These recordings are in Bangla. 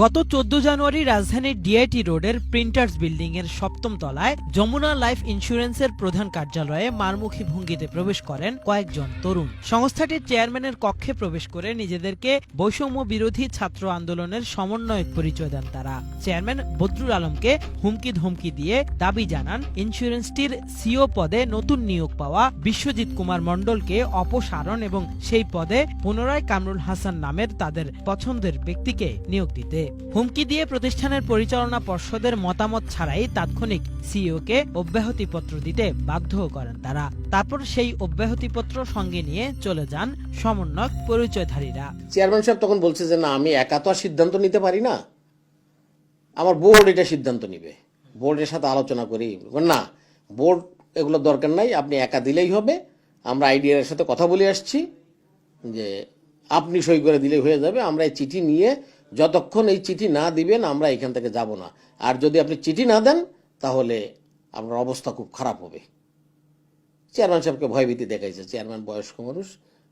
গত চোদ্দ জানুয়ারি রাজধানীর ডিআইটি রোডের প্রিন্টার্স বিল্ডিং এর সপ্তম তলায় যমুনা লাইফ ইন্স্যুরেন্সের প্রধান কার্যালয়ে মারমুখী ভঙ্গিতে প্রবেশ করেন কয়েকজন তরুণ। সংস্থাটির চেয়ারম্যানের কক্ষে প্রবেশ করে নিজেদেরকে বৈষম্য বিরোধী ছাত্র আন্দোলনের সমন্বয়ক পরিচয় দেন তারা। চেয়ারম্যান বদরুল আলমকে হুমকি ধমকি দিয়ে দাবি জানান, ইন্স্যুরেন্সটির সিও পদে নতুন নিয়োগ পাওয়া বিশ্বজিৎ কুমার মণ্ডলকে অপসারণ এবং সেই পদে পুনরায় কামরুল হাসান নামের তাদের পছন্দের ব্যক্তিকে নিয়োগ দিতে। হুমকি দিয়ে প্রতিষ্ঠানের পরিচালনা পর্ষদের মতামত ছাড়াই তাৎক্ষণিক সিইওকে অব্যাহতিপত্র দিতে বাধ্য করেন তারা। তারপর সেই অব্যাহতিপত্র সঙ্গে নিয়ে চলে যান সমন্বয়ক পরিচয়ধারীরা। চেয়ারম্যান সাহেব তখন বলছে যে, না, আমি একা তো আর সিদ্ধান্ত নিতে পারি না। আমার বোর্ড এটা সিদ্ধান্ত নিবে। বোর্ডের সাথে আলোচনা করি। না বোর্ড এগুলো দরকার নাই, আপনি একা দিলেই হবে। আমরা আইডিয়ার সাথে কথা বলে আসছি যে, আপনি সই করে দিলে হয়ে যাবে। আমরা এই চিঠি নিয়ে যতক্ষণ এই চিঠি না দিবেন, আমরা এখান থেকে যাব না। আর যদি আপনি চিঠি না দেন, তাহলে আপনার অবস্থা খুব খারাপ হবে। চেয়ারম্যান সাহেবকে ভয়ভীতি দেখাইছে। চেয়ারম্যান বয়স্ক মানুষ,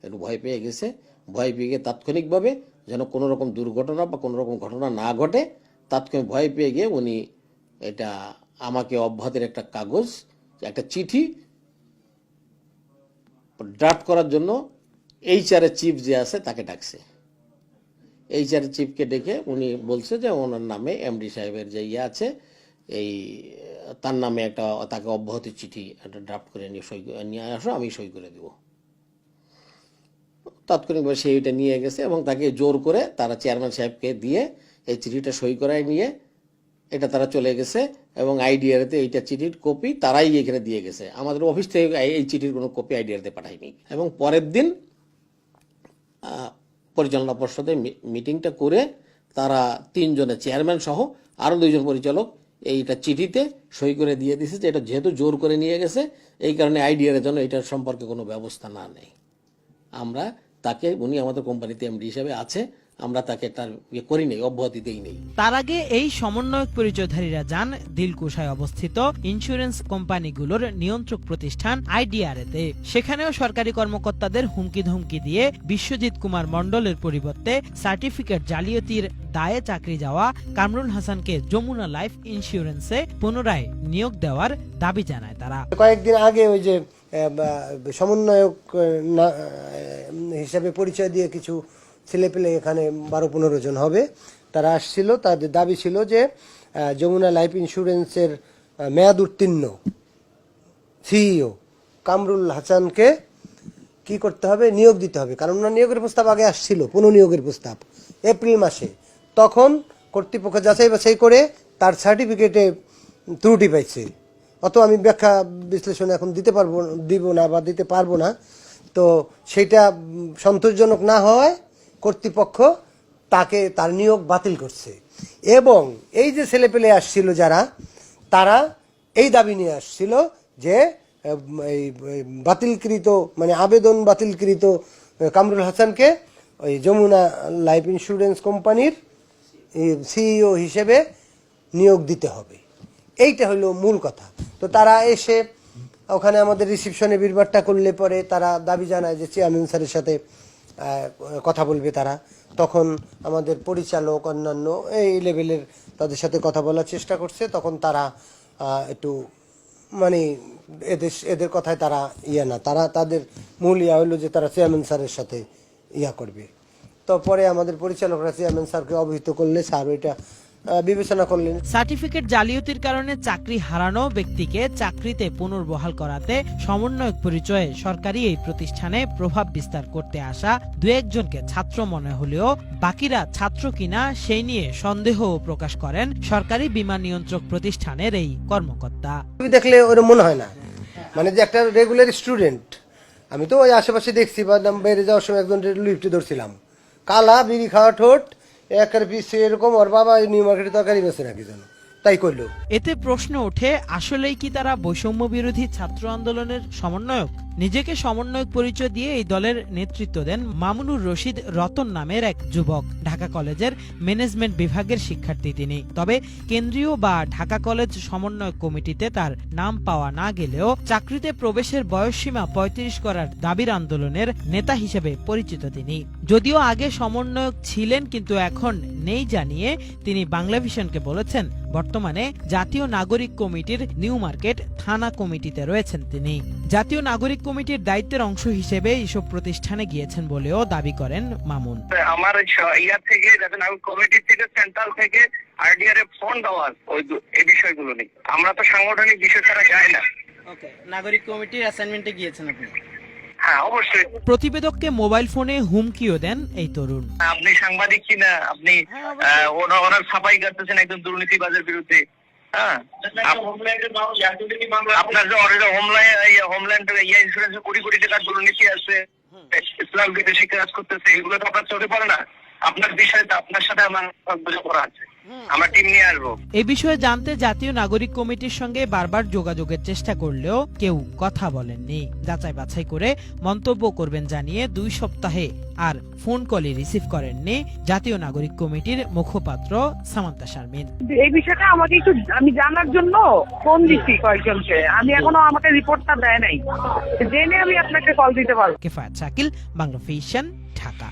একটু ভয় পেয়ে গেছে। ভয় পেয়ে গিয়ে তাৎক্ষণিকভাবে যেন কোনো রকম দুর্ঘটনা বা কোনো রকম ঘটনা না ঘটে, তাৎক্ষণিক ভয় পেয়ে গিয়ে উনি এটা আমাকে অব্যাহতির একটা কাগজ, একটা চিঠি ড্রাফট করার জন্য এইচআরের চিফ যে আছে, তাকে ডাকছে। এইচআরের চিফকে ডেকে উনি বলছে যে ওনার নামে এমডি সাহেবের যে ইয়ে আছে, এই, তার নামে একটা তাকে অব্যাহতি চিঠি একটা ড্রাফট করে নিয়ে সই নিয়ে আসো, আমি সই করে দেব। তাৎক্ষণিকভাবে সে এটা নিয়ে গেছে এবং তাকে জোর করে তারা চেয়ারম্যান সাহেবকে দিয়ে এই চিঠিটা সই করায় নিয়ে এটা তারা চলে গেছে এবং আইডিআরতে এইটা চিঠির কপি তারাই এখানে দিয়ে গেছে। আমাদের অফিস থেকে এই- চিঠির কোনো কপি আইডিআরতে পাঠায়নি। এবং পরের দিন পরিচালনা পর্ষদে মিটিংটা করে তারা তিনজনের চেয়ারম্যান সহ আরও দুইজন পরিচালক এইটা চিঠিতে সই করে দিয়ে দিছে যে এটা যেহেতু জোর করে নিয়ে গেছে, এই কারণে আইডিয়ার জন্য এটার সম্পর্কে কোনো ব্যবস্থা না নেই আমরা তাকে, উনি আমাদের কোম্পানিতে এমডি হিসাবে আছে আমরা তাকে তার ইয়ে করি নেই অব্যাহতি দেই নেই তার আগে এই সমন্বয়ক পরিচয়ধারীরা যান দিলকুশায় অবস্থিত ইন্স্যুরেন্স কোম্পানিগুলোর নিয়ন্ত্রক প্রতিষ্ঠান আইডিআরএতে। সেখানেও সরকারি কর্মকর্তাদের হুমকি ধমকি দিয়ে বিশ্বজিৎ কুমার মণ্ডলের পরিবর্তে সার্টিফিকেট জালিয়াতির দায়ে চাকরি যাওয়া কামরুল হাসানকে যমুনা লাইফ ইন্স্যুরেন্সে পুনরায় নিয়োগ দেওয়ার দাবি জানায় তারা। কয়েকদিন আগে ওই যে সমন্বয়ক হিসাবে পরিচয় দিয়ে কিছু ছেলেপেলে এখানে বারো পনেরো জন হবে। তারা আসছিল, তাদের দাবি ছিল যে যমুনা লাইফ ইন্স্যুরেন্সের মেয়াদ উত্তীর্ণ সিইও কামরুল হাসানকে কি করতে হবে? নিয়োগ দিতে হবে। কারণ ওনার নিয়োগের প্রস্তাব আগে আসছিল পুনঃনিয়োগের প্রস্তাব এপ্রিল মাসে। তখন কর্তৃপক্ষ যাচাই বাছাই করে তার সার্টিফিকেটে ত্রুটি পাইছে। অত আমি ব্যাখ্যা বিশ্লেষণ এখন দিতে পারব, দিব না বা দিতে পারব না। তো সেটা সন্তোষজনক না হওয়ায় কর্তৃপক্ষ তাকে, তার নিয়োগ বাতিল করছে। এবং এই যে ছেলেপেলে আসছিল যারা, তারা এই দাবি নিয়ে আসছিল যে, এই বাতিলকৃত মানে আবেদন বাতিলকৃত কামরুল হাসানকে ওই যমুনা লাইফ ইন্স্যুরেন্স কোম্পানির সিইও হিসেবে নিয়োগ দিতে হবে। এইটা হলো মূল কথা। তো তারা এসে ওখানে আমাদের রিসিপশনে বিরবারটা করলে পরে তারা দাবি জানায় যে চেয়ারম্যান স্যারের সাথে কথা বলবে তারা। তখন আমাদের পরিচালক, অন্যান্য এই লেভেলের তাদের সাথে কথা বলার চেষ্টা করছে। তখন তারা একটু মানে এদের এদের কথায় তারা ইয়া না। তারা, তাদের মূল ইয়া হলো যে তারা চেয়ারম্যান স্যারের সাথে ইয়া করবে। তারপরে পরে আমাদের পরিচালকরা চেয়ারম্যান স্যারকে অবহিত করলে স্যার ওইটা বিবেচনা করলেন। সার্টিফিকেট জালিয়াতির কারণে চাকরি হারানো ব্যক্তিকে চাকরিতে পুনর্বহাল করাতে সমন্বয়ক পরিচয়ে সরকারি এই প্রতিষ্ঠানে প্রভাব বিস্তার করতে আসা দু একজনকে ছাত্র মনে হলেও বাকিরা ছাত্র কিনা সেই নিয়ে সন্দেহও প্রকাশ করেন সরকারি বিমা নিয়ন্ত্রক প্রতিষ্ঠানের এই কর্মকর্তা। দেখলে ওরকম মনে হয় না? মানে যে একটা রেগুলার স্টুডেন্ট আমি তো ওই আশেপাশে দেখছি বা বেড়ে যাওয়ার সময় একজন লিফটে ধরছিলাম। কালা বিড়ি খাওয়া ঠোঁট একের পিছে এরকম, ওর বাবা নিউ মার্কেটে তরকারি বেছে নাকি যেন। তাই করল। এতে প্রশ্ন ওঠে, আসলেই কি তারা বৈষম্য বিরোধী ছাত্র আন্দোলনের সমন্বয়ক? নিজেকে সমন্বয়ক পরিচয় দিয়ে এই দলের নেতৃত্ব দেন মামুনুর রশিদ রতন নামের এক যুবক। ঢাকা কলেজের ম্যানেজমেন্ট বিভাগের শিক্ষার্থী তিনি। তবে কেন্দ্রীয় বা ঢাকা কলেজ সমন্বয়ক কমিটিতে তার নাম পাওয়া না গেলেও চাকরিতে প্রবেশের বয়সসীমা পঁয়ত্রিশ করার দাবির আন্দোলনের নেতা হিসেবে পরিচিত তিনি। যদিও আগে সমন্বয়ক ছিলেন কিন্তু এখন নেই জানিয়ে তিনি বাংলা ভিশনকে বলেছেন, বর্তমানে জাতীয় নাগরিক কমিটির নিউ মার্কেট থানা কমিটিতে রয়েছেন তিনি। জাতীয় নাগরিক কমিটির দায়িত্বের অংশ হিসেবে এসব প্রতিষ্ঠানে গিয়েছেন বলেও দাবি করেন মামুন। আমার স- ইয়া থেকে দেখেন আমি কমিটি থেকে সেন্ট্রাল থেকে আরডিআর এ ফোন দেওয়া ওই এই বিষয়গুলো নিয়ে। আমরা তো সাংগঠনিক বিষয় ছাড়া যাই না। ওকে নাগরিক কমিটির অ্যাসাইনমেন্টে গিয়েছেন আপনি? হ্যাঁ অবশ্যই। প্রতিবেদককে মোবাইল ফোনে হুমকিও দেন এই তরুণ। আপনি সাংবাদিক কিনা? আপনি ওনার ছাপাই করতেছেন একজন দুর্নীতিবাজের বিরুদ্ধে। হ্যাঁ আপনার যে already homeland homeland ya insurance crore crore টাকার দুর্নীতি আছে ইসলাম বিদেশি কাজ করতেছে এগুলো তো আপনার চোখে পড়ে না। আপনার বিষয়ে তো আপনার সাথে আমার বোঝাপড়া আছে। আমরা টিম নিয়ে আসব। এ বিষয়ে জানতে জাতীয় নাগরিক কমিটির সঙ্গে বারবার যোগাযোগের চেষ্টা করলেও কেউ কথা বলেননি। যাচাই বাছাই করে মন্তব্য করবেন জানিয়ে দুই সপ্তাহে আর ফোন কলই রিসিভ করেননি জাতীয় নাগরিক কমিটির মুখপাত্র সামান্তা শারমিন। এই বিষয়টা আমাকে একটু আমি জানার জন্য ফোন দিচ্ছি কয়েকজনকে। আমি এখনও আমাকে রিপোর্টটা দেয় নাই। জেনে আমি আপনাকে কল দিতে পারব। কেফায়াত শাকিল বাংলা ফিশন ঢাকা।